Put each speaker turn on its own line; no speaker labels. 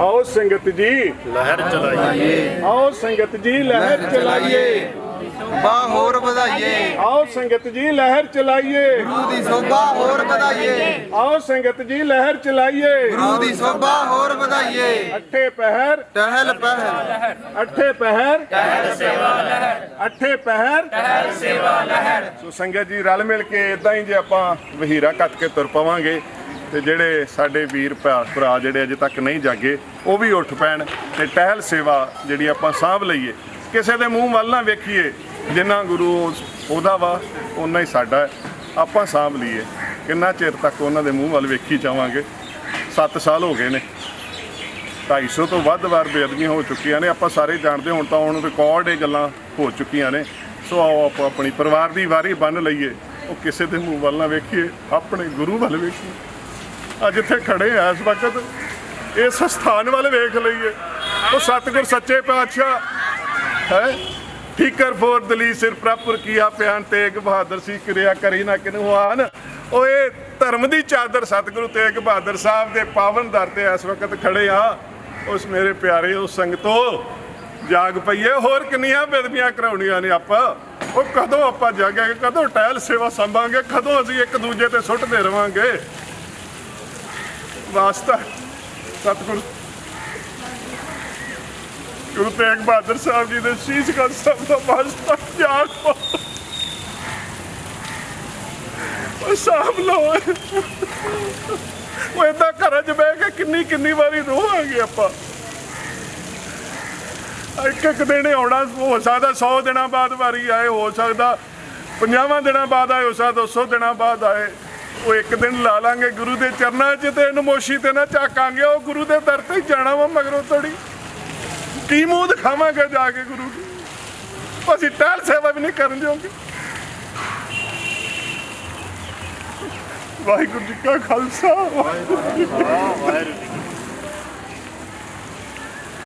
ਆਓ ਸੰਗਤ ਜੀ।
ਲਹਿਰ ਚਲਾਈਏ।
ਆਓ ਸੰਗਤ ਜੀ ਲਹਿਰ ਚਲਾਈਏ।
ਬਾ ਹੋਰ ਵਧਾਈਏ।
ਆਓ ਸੰਗਤ ਜੀ ਲਹਿਰ ਚਲਾਈਏ।
ਗੁਰੂ ਦੀ ਸੋਭਾ ਹੋਰ ਵਧਾਈਏ।
ਆਓ ਸੰਗਤ ਜੀ ਲਹਿਰ ਚਲਾਈਏ।
ਗੁਰੂ ਦੀ ਸੋਭਾ ਹੋਰ ਵਧਾਈਏ।
ਅੱਠੇ ਪਹਿਰ।
ਟਹਿਲ ਪਹਿਲ।
ਅੱਠੇ ਪਹਿਰ। ਟਹਿਲ ਸੇਵਾ ਲਹਿਰ। ਅੱਠੇ ਪਹਿਰ। ਟਹਿਲ ਸੇਵਾ ਲਹਿਰ। ਸੋ ਸੰਗਤ ਜੀ ਰਲ ਮਿਲ ਕੇ ਇਦਾਂ ਹੀ ਜੇ ਆਪਾਂ ਵਹੀਰਾ ਕੱਟ ਕੇ ਤੁਰ ਪਵਾਂਗੇ। ਤੇ ਜਿਹੜੇ ਸਾਡੇ ਵੀਰ ਭਰਾ ਭਰਾ ਜਿਹੜੇ ਅਜੇ ਤੱਕ ਨਹੀਂ ਜਾਗੇ, ਉਹ ਵੀ ਉੱਠ ਪੈਣ ਤੇ ਟਹਿਲ ਸੇਵਾ ਜਿਹੜੀ ਆਪਾਂ ਸਾਂਭ ਲਈਏ। ਕਿਸੇ ਦੇ ਮੂੰਹ ਵੱਲ ਨਾ ਵੇਖੀਏ, ਜਿੰਨਾ ਗੁਰੂ ਉਹਦਾ ਵਾ ਉਹਨਾਂ ਹੀ ਸਾਡਾ ਆਪਾਂ ਸਾਂਭ ਲਈਏ। ਕਿੰਨਾ ਚਿਰ ਤੱਕ ਉਹਨਾਂ ਦੇ ਮੂੰਹ ਵੱਲ ਵੇਖੀ ਜਾਵਾਂਗੇ? 7 ਸਾਲ ਹੋ ਗਏ ਨੇ। 250 ਤੋਂ ਵੱਧ ਵਾਰ ਬੇਅਦਬੀਆਂ ਹੋ ਚੁੱਕੀਆਂ ਨੇ। ਆਪਾਂ ਸਾਰੇ ਜਾਣਦੇ ਹੁਣ ਤਾਂ ਹੁਣ ਰਿਕਾਰਡ ਇਹ ਗੱਲਾਂ ਹੋ ਚੁੱਕੀਆਂ ਨੇ। ਸੋ ਆਓ ਆਪਾਂ ਆਪਣੀ ਪਰਿਵਾਰ ਦੀ ਵਾਰੀ ਬੰਨ ਲਈਏ। ਉਹ ਕਿਸੇ ਦੇ ਮੂੰਹ ਵੱਲ ਨਾ ਵੇਖੀਏ, ਆਪਣੇ ਗੁਰੂ ਵੱਲ ਵੇਖੀਏ। ਅੱਜ ਇੱਥੇ ਖੜੇ ਆ ਇਸ ਵਕਤ। ਇਸ ਸਥਾਨ ਵੱਲ ਵੇਖ ਲਈਏ। ਉਹ ਸਤਿਗੁਰ ਸੱਚੇ ਪਾਤਸ਼ਾਹ। ਹੈ? ਠੀਕਰ ਫੋਰ ਦਲੀ ਸਿਰ ਪ੍ਰਪੁਰ ਕੀਆ ਪਿਆਨ ਤੇਗ ਬਹਾਦਰ ਸੀ, ਕਿਰਿਆ ਕਰੀ ਨਾ ਕਿਨੂ ਆਨ ਓਏ ਧਰਮ ਦੀ ਚਾਦਰ ਸਤਿਗੁਰੂ ਤੇਗ ਬਹਾਦਰ ਸਾਹਿਬ ਦੇ ਪਾਵਨ ਦਰ ਤੇ ਇਸ ਵਕਤ ਖੜੇ ਆ। ਉਸ ਮੇਰੇ ਪਿਆਰੇ, ਉਸ ਸੰਗਤੋ, ਜਾਗ ਪਈਏ। ਹੋਰ ਕਿੰਨੀਆਂ ਬੇਦਬੀਆਂ ਕਰਾਉਣੀਆਂ ਨੇ ਆਪਾਂ? ਉਹ ਕਦੋਂ ਆਪਾਂ ਜਾਗਾਂਗੇ? ਕਦੋਂ ਟਹਿਲ ਸੇਵਾ ਸੰਭਾਂਗੇ? ਕਦੋਂ ਅਸੀਂ ਇੱਕ ਦੂਜੇ ਤੇ ਸੁੱਟਦੇ ਰਵਾਂਗੇ? ਵਾਸਤਾ। ਸਤਿਗੁਰੂ। ਗੁਰੂ ਤੇਗ ਬਹਾਦਰ ਸਾਹਿਬ ਜੀ ਦੇ ਸੀਸ ਕਾ ਸਭ ਦਾ ਵਾਸਤਾ ਜਾਗ ਉਹ ਸਾਂਭ ਲਓ ਉਹ ਏਦਾਂ ਘਰਾਂ 'ਚ ਬਹਿ ਕੇ ਕਿੰਨੀ ਕਿੰਨੀ ਵਾਰੀ ਰੋਵਾਂਗੇ ਆਪਾਂ। ਇੱਕ ਇੱਕ ਦਿਨ ਆਉਣਾ, ਹੋ ਸਕਦਾ 100 ਦਿਨਾਂ ਬਾਅਦ ਵਾਰੀ ਆਏ, ਹੋ ਸਕਦਾ 50 ਦਿਨਾਂ ਬਾਅਦ ਆਏ, ਹੋ ਸਕਦਾ 200 ਦਿਨਾਂ ਬਾਅਦ ਆਏ। ਉਹ ਇੱਕ ਦਿਨ ਲਾ ਲਾਂਗੇ ਗੁਰੂ ਦੇ ਚਰਨਾਂ 'ਚ ਤੇ ਨਮੋਸ਼ੀ ਤੇ ਨਾ ਝਾਕਾਂਗੇ, ਉਹ ਗੁਰੂ ਦੇ ਦਰ ਤੇ ਜਾਣਾ ਵਾ ਮਗਰੋਂ ਤੜੀ। ਕੀ ਮੂੰਹ ਦਿਖਾਵਾਂਗੇ ਜਾ ਕੇ ਗੁਰੂ ਕੀ ਅਸੀਂ ਟਹਿਲ ਸੇਵਾ ਵੀ ਨਹੀਂ ਕਰਨ ਦਿਓਗੇ ਵਾਹਿਗੁਰੂ ਜੀ ਕਾ ਖਾਲਸਾ। ਵਾਹਿਗੁਰੂ ਜੀ ਕੀ ਫਤਿਹ।
ਵਾਹਿਗੁਰੂ ਜੀ